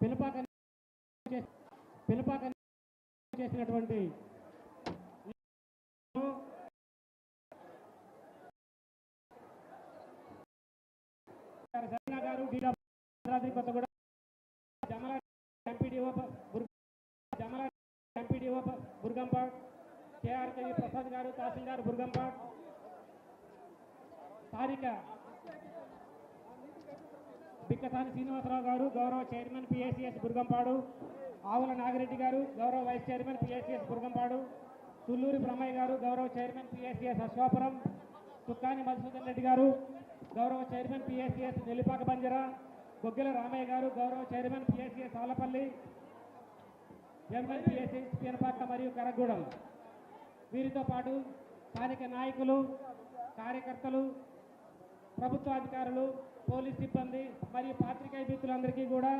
పిలుపాక పిలుపాక చేసినటువంటి బిక్కసాని శ్రీనివాసరావు గారు గౌరవ చైర్మన్ పిఎస్సిఎస్ బుర్గంపాడు ఆవుల నాగిరెడ్డి గారు గౌరవ vice chairman PSCS Burgampadu Thulluri Brahmaiah garu గౌరవ చైర్మన్ పిఎస్సిఎస్ అశ్వాపురం తుక్కాని మధుసూదన్ రెడ్డి గారు గౌరవ చైర్మన్ పిఎస్సిఎస్ నెల్లిపాక బంజర గొగ్గెల రామయ్య గారు గౌరవ chairman PSCS Alapalli ML PSCS Pinapaka మరియు కరగూడెం. వీరితో పాటు స్థానిక నాయకులు కార్యకర్తలు ప్రభుత్వ అధికారులు పోలీస్ సిబ్బంది మరియు పాత్రికేయ మిత్రులందరికీ కూడా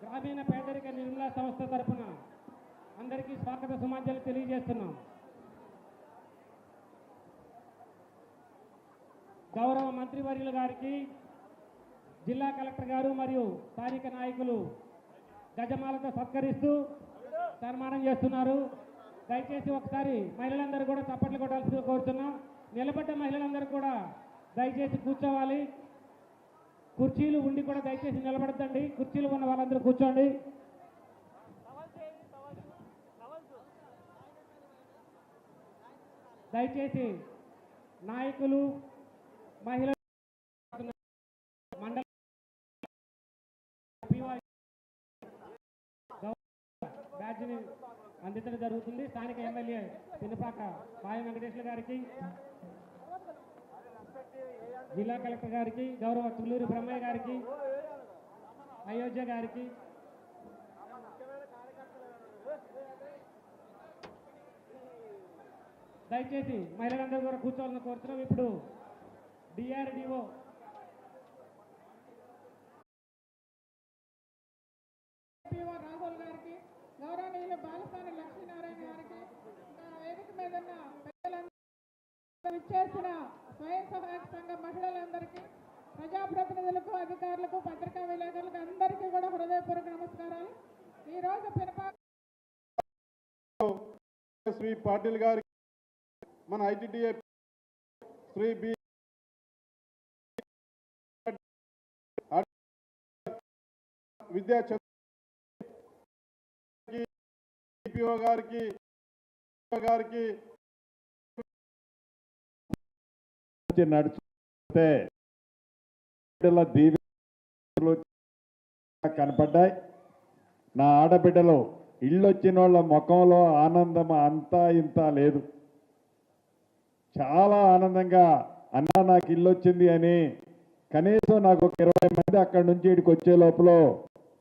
గ్రామీణ పేదరిక నిర్మూలన సంస్థ తరపున అందరికీ స్వాగత సుమాంజలి తెలియజేస్తున్నాం. గౌరవ మంత్రివర్యుల గారికి జిల్లా కలెక్టర్ గారు మరియు స్థానిక నాయకులు గజమాలతో సత్కరిస్తూ సన్మానం చేస్తున్నారు. దయచేసి ఒకసారి మహిళలందరూ కూడా చప్పట్లు కొట్టాల్సి కోరుతున్నాం. నిలబడ్డ మహిళలందరూ కూడా దయచేసి కూర్చోవాలి. కుర్చీలు ఉండి కూడా దయచేసి నిలబడద్దండి. కుర్చీలు ఉన్న వాళ్ళందరూ కూర్చోండి. దయచేసి నాయకులు మహిళలు మండల PY అందించడం జరుగుతుంది. స్థానిక ఎమ్మెల్యే పిన్నపాక మాయ వెంకటేశ్వర గారికి. జిల్లా కలెక్టర్ గారికి గౌరవ తుళ్ళూరు బ్రహ్మయ్య గారికి అయోధ్య గారికి. దయచేసి మహిళలందరూ కూడా కూర్చోవాలని కోరుతున్నాం. ఇప్పుడు డిఆర్డిఓ పిఓ రాహుల్ గారికి గౌరవనీయులు బాలసాని లక్ష్మీనారాయణ గారికి వేదిక మీద ఉన్న పెద్దలందరూ స్వయం సహాయక సంఘ మహిళలందరికీ ప్రజాప్రతినిధులకు అధికారులకు పత్రికా విలేకరులకు అందరికీ కూడా హృదయపూర్వక నమస్కారాలు. ఈ రోజు పినపా శ్రీ పాటిల్ గారికి మన ఐటీడీఏ శ్రీ బి విద్యా చంద్ర గారికి గారికి నడుచు నడుచుకుంటే బిడ్డల దీవెనలు కనపడ్డాయి. నా ఆడబిడ్డలు ఇల్లు వచ్చిన వాళ్ళ ముఖంలో ఆనందం అంతా ఇంత లేదు. చాలా ఆనందంగా అన్నా నాకు ఇల్లు వచ్చింది అని కనీసం నాకు ఒక ఇరవై మంది అక్కడి నుంచి ఇక్కడికి వచ్చే లోపల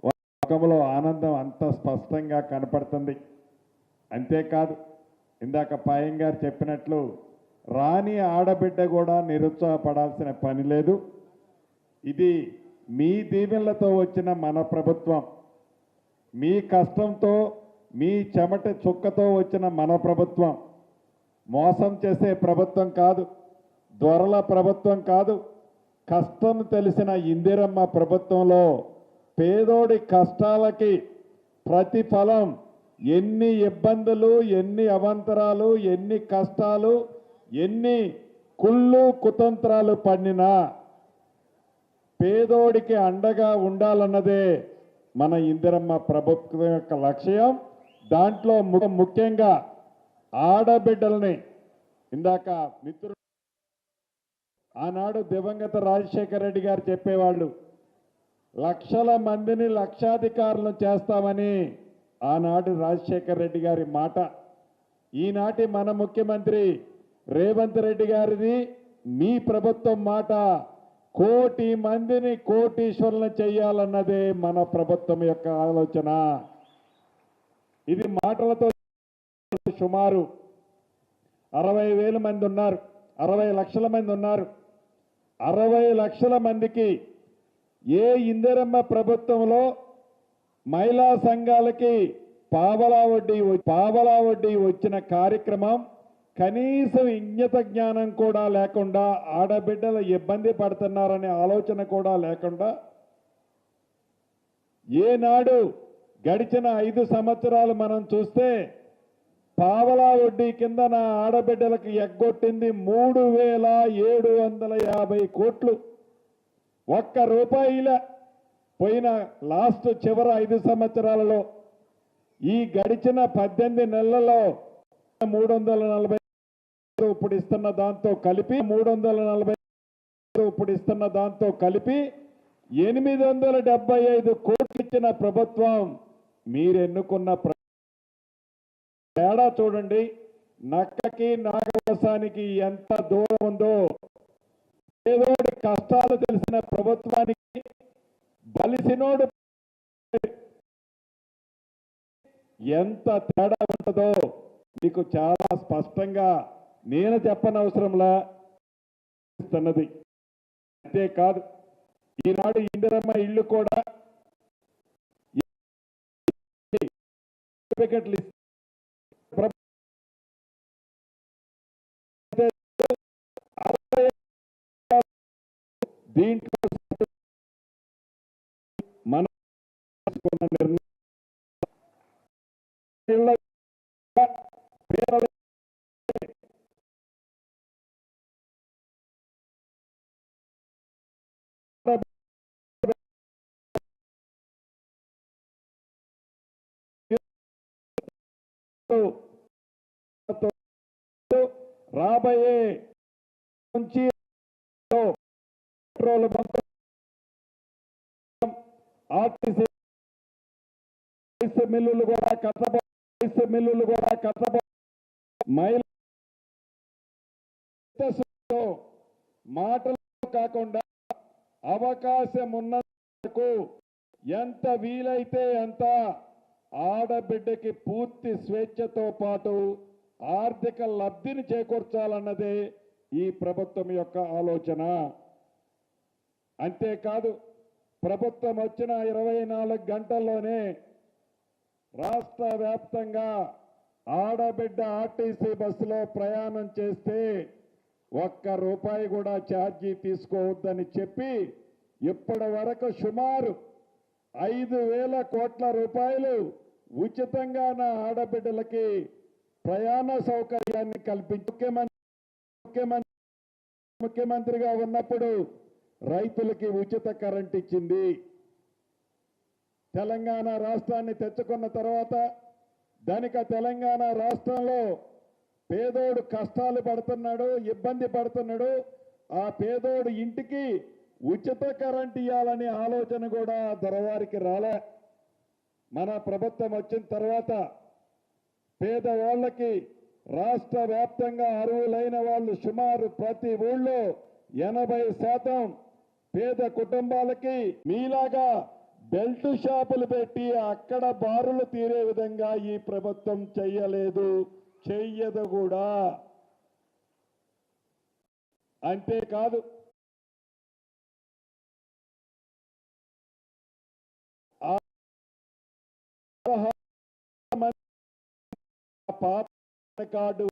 ముఖంలో ఆనందం అంత స్పష్టంగా కనపడుతుంది. అంతేకాదు ఇందాక పాయం గారు చెప్పినట్లు రాని ఆడబిడ్డ కూడా నిరుత్సాహపడాల్సిన పని లేదు. ఇది మీ దీవెనలతో వచ్చిన మన ప్రభుత్వం. మీ కష్టంతో మీ చెమట చుక్కతో వచ్చిన మన ప్రభుత్వం. మోసం చేసే ప్రభుత్వం కాదు దొరల ప్రభుత్వం కాదు. కష్టం తెలిసిన ఇందిరమ్మ ప్రభుత్వంలో పేదోడి కష్టాలకి ప్రతిఫలం ఎన్ని ఇబ్బందులు ఎన్ని అవంతరాలు ఎన్ని కష్టాలు ఎన్ని కుళ్ళు కుతంత్రాలు పడినా పేదోడికి అండగా ఉండాలన్నదే మన ఇందిరమ్మ ప్రభుత్వం యొక్క లక్ష్యం. దాంట్లో ముఖ్యంగా ఆడబిడ్డల్ని ఇందాక మిత్రుడు ఆనాడు దివంగత రాజశేఖర రెడ్డి గారు చెప్పేవాళ్ళు లక్షల మందిని లక్షాధికారులను చేస్తామని ఆనాడు రాజశేఖర రెడ్డి గారి మాట. ఈనాటి మన ముఖ్యమంత్రి రేవంత్ రెడ్డి గారిది మీ ప్రభుత్వం మాట కోటి మందిని కోటీశ్వరులను చేయాలన్నదే మన ప్రభుత్వం యొక్క ఆలోచన. ఇది మాటలతో సుమారు అరవై వేల మంది ఉన్నారు అరవై లక్షల మంది ఉన్నారు. అరవై లక్షల మందికి ఏ ఇందిరమ్మ ప్రభుత్వంలో మహిళా సంఘాలకి పావలా వడ్డీ పావలా వడ్డీ వచ్చిన కార్యక్రమం కనీసం ఇంగిత జ్ఞానం కూడా లేకుండా ఆడబిడ్డలు ఇబ్బంది పడుతున్నారనే ఆలోచన కూడా లేకుండా ఏనాడు గడిచిన ఐదు సంవత్సరాలు మనం చూస్తే పావలా వడ్డీ కింద నా ఆడబిడ్డలకు ఎగ్గొట్టింది మూడు వేల ఏడు వందల యాభై కోట్లు. ఒక్క రూపాయిల పోయిన లాస్ట్ చివరి ఐదు సంవత్సరాలలో ఈ గడిచిన పద్దెనిమిది నెలలలో మూడు వందల నలభై ఇప్పుడు ఇస్తున్న దాంతో కలిపి మూడు వందల నలభై ఇప్పుడు ఇస్తున్న దాంతో కలిపి ఎనిమిది వందల డెబ్బై ఐదు కోట్లు ఇచ్చిన ప్రభుత్వం మీరు ఎన్నుకున్న తేడా చూడండి. నక్కకి నాగవసానికి ఎంత దూరం ఉందో ఏదో కష్టాలు తెలిసిన ప్రభుత్వానికి బలిసినోడు ఎంత తేడా ఉంటుందో మీకు చాలా స్పష్టంగా నేను చెప్పనవసరంలా ఇస్తున్నది. అంతేకాదు ఈనాడు ఇందిరమ్మ ఇల్లు కూడా సర్టిఫికెట్లు దీంట్లో మనం తీసుకున్న నిర్ణయం రాబోయే నుంచి పెట్రోల్ బంక్ ఆర్టీసీ మిల్లులు కూడా కట్టబో మిల్లులు కూడా కట్టబో మహిళ మాటలు కాకుండా అవకాశం ఉన్నందుకు ఎంత వీలైతే అంత ఆడబిడ్డకి పూర్తి స్వేచ్ఛతో పాటు ఆర్థిక లబ్ధిని చేకూర్చాలన్నదే ఈ ప్రభుత్వం యొక్క ఆలోచన. అంతేకాదు ప్రభుత్వం వచ్చిన ఇరవై నాలుగు గంటల్లోనే రాష్ట్ర వ్యాప్తంగా ఆడబిడ్డ ఆర్టీసీ బస్సులో ప్రయాణం చేస్తే ఒక్క రూపాయి కూడా ఛార్జీ తీసుకోవద్దని చెప్పి ఇప్పటి వరకు సుమారు ఐదు వేల కోట్ల రూపాయలు ఉచితంగా నా ఆడబిడ్డలకి ప్రయాణ సౌకర్యాన్ని కల్పించి. ముఖ్యమంత్రి ముఖ్యమంత్రి ముఖ్యమంత్రిగా ఉన్నప్పుడు రైతులకి ఉచిత కరెంట్ ఇచ్చింది. తెలంగాణ రాష్ట్రాన్ని తెచ్చుకున్న తర్వాత ధనిక తెలంగాణ రాష్ట్రంలో పేదోడు కష్టాలు పడుతున్నాడు ఇబ్బంది పడుతున్నాడు. ఆ పేదోడు ఇంటికి ఉచిత కరెంట్ ఇవ్వాలనే ఆలోచన కూడా దొరవారికి రాలే. మన ప్రభుత్వం వచ్చిన తర్వాత పేదవాళ్ళకి రాష్ట్ర వ్యాప్తంగా అర్హులైన వాళ్ళు సుమారు ప్రతి ఊళ్ళో ఎనభై శాతం పేద కుటుంబాలకి మీలాగా బెల్ట్ షాపులు పెట్టి అక్కడ బారులు తీరే విధంగా ఈ ప్రభుత్వం చెయ్యలేదు. చెయ్యదు కూడా. అంతేకాదు పాత కార్డు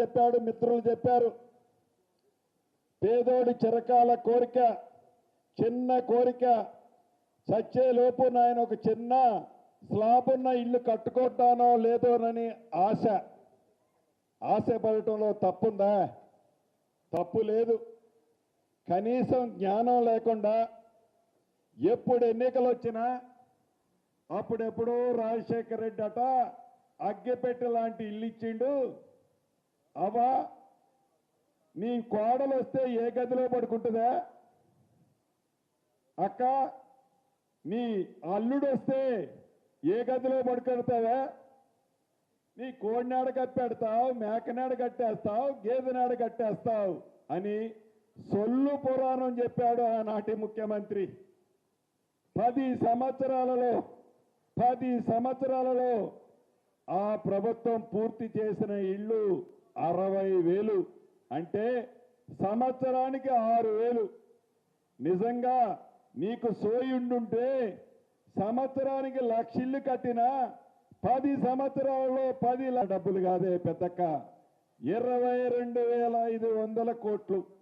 చెప్పాడు మిత్రులు చెప్పారు. పేదోడి చిరకాల కోరిక చిన్న కోరిక. చచ్చేలోపు నాయన ఒక చిన్న స్లాబ్ ఉన్న ఇల్లు కట్టుకుంటానో లేదోనని ఆశ. ఆశపడటంలో తప్పుందా? తప్పు లేదు. కనీసం జ్ఞానం లేకుండా ఎప్పుడు ఎన్నికలు వచ్చినా అప్పుడెప్పుడు రాజశేఖర రెడ్డి అట అగ్గిపెట్టె లాంటి ఇల్లు ఇచ్చిండు. అవా నీ కోడలు వస్తే ఏ గదిలో పడుకుంటుందా? అక్క నీ అల్లుడు వస్తే ఏ గదిలో పడుకెడతావా నీ కోడినాడ కప్పెడతావు మేకనాడ కట్టేస్తావు గేదెనాడ కట్టేస్తావు అని సొల్లు పురాణం చెప్పాడు ఆనాటి ముఖ్యమంత్రి. పది సంవత్సరాలలో పది సంవత్సరాలలో ఆ ప్రభుత్వం పూర్తి చేసిన ఇళ్ళు అరవై వేలు. అంటే సంవత్సరానికి ఆరు వేలు. నిజంగా నీకు సోయుండుంటే సంవత్సరానికి లక్ష ఇల్లు కట్టినా పది సంవత్సరాలలో పది డబ్బులు కాదే పెద్దక్క. ఇరవై రెండు వేల ఐదు వందల కోట్లు.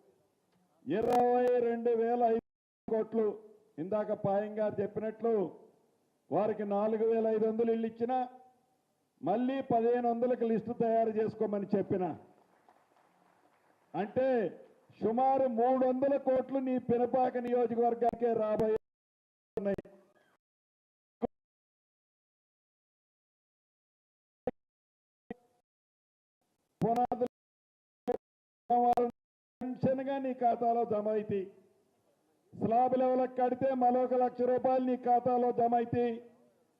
ఇరవై రెండు వేల ఐదు కోట్లు. ఇందాక పాయంగా చెప్పినట్లు వారికి నాలుగు వేల ఐదు వందలు ఇల్లు ఇచ్చిన మళ్ళీ పదిహేను వందలకు లిస్టు తయారు చేసుకోమని చెప్పిన. అంటే సుమారు మూడు వందల కోట్లు నీ పినపాక నియోజకవర్గానికే రాబోయే పునాదులు పెన్షన్గా నీ ఖాతాలో జమ అవుతాయి స్లాబ్ లెవెల్ కడితే మరొక లక్ష రూపాయలు నీ ఖాతాలో జమ అవుతాయి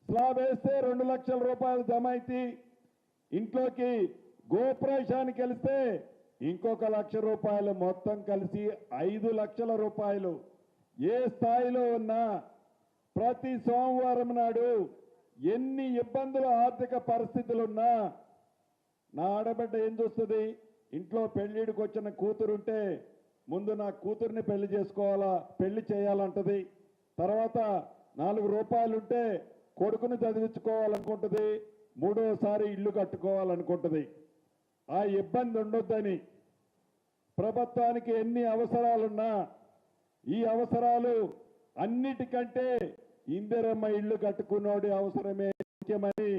స్లాబ్ వేస్తే రెండు లక్షల రూపాయలు జమ అవుతాయి ఇంట్లోకి గోప్రవేశానికి కలిస్తే ఇంకొక లక్ష రూపాయలు మొత్తం కలిసి ఐదు లక్షల రూపాయలు. ఏ స్థాయిలో ఉన్నా ప్రతి సోమవారం నాడు ఎన్ని ఇబ్బందులు ఆర్థిక పరిస్థితులున్నా నా ఆడబిడ్డ ఏం చూస్తుంది? ఇంట్లో పెళ్ళిడికి వచ్చిన కూతురుంటే ముందు నా కూతుర్ని పెళ్ళి చేసుకోవాలా పెళ్ళి చేయాలంటది. తర్వాత నాలుగు రూపాయలుంటే కొడుకును చదివించుకోవాలనుకుంటుంది. మూడోసారి ఇల్లు కట్టుకోవాలనుకుంటుంది. ఆ ఇబ్బంది ఉండొద్దని ప్రభుత్వానికి ఎన్ని అవసరాలున్నా ఈ అవసరాలు అన్నిటికంటే ఇందిరమ్మ ఇల్లు కట్టుకున్నోడి అవసరమే ముఖ్యమని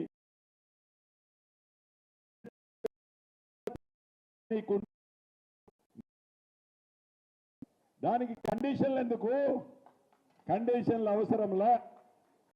దానికి కండిషన్లు ఎందుకు? కండిషన్లు అవసరంలా?